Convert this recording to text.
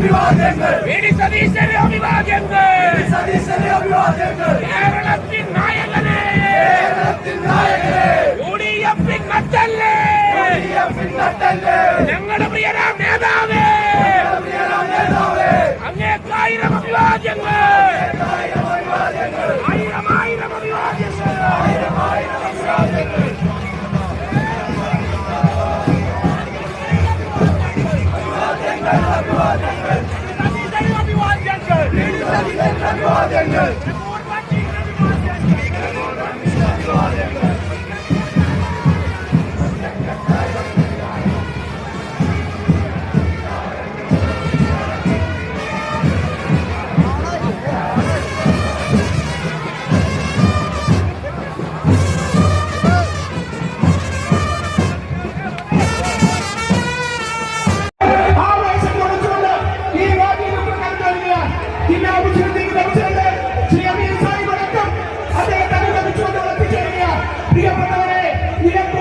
അഭിവാദ്യങ്ങൾ. സതീശന് അഭിവാദ്യങ്ങൾ. സതീശന് അഭിവാദ്യങ്ങൾ. കേരളത്തിൻ നായകനെ. കേരളത്തിൻ നായകനെ. യു ഡി എഫിൻ നട്ടല്ലേ ഞങ്ങളുടെ പ്രിയരാം നേതാവേ. പ്രിയരാം നേതാവേ. അങ്ങേക്കായിരം അഭിവാദ്യങ്ങൾ. ആയിരം ആയിരം അഭിവാദ്യങ്ങൾ. സതീശന് അഭിവാദ്യങ്ങൾ. അഭിവാദ്യങ്ങൾ ജില്ലാ ശ്രീ അമീർ സാഹിബ് അടക്കം അദ്ദേഹത്തെ അനുഗമിച്ചുകൊണ്ട് ഉറപ്പിച്ചേരുക പ്രിയപ്പെട്ടവരെ നിലമ്പൂർ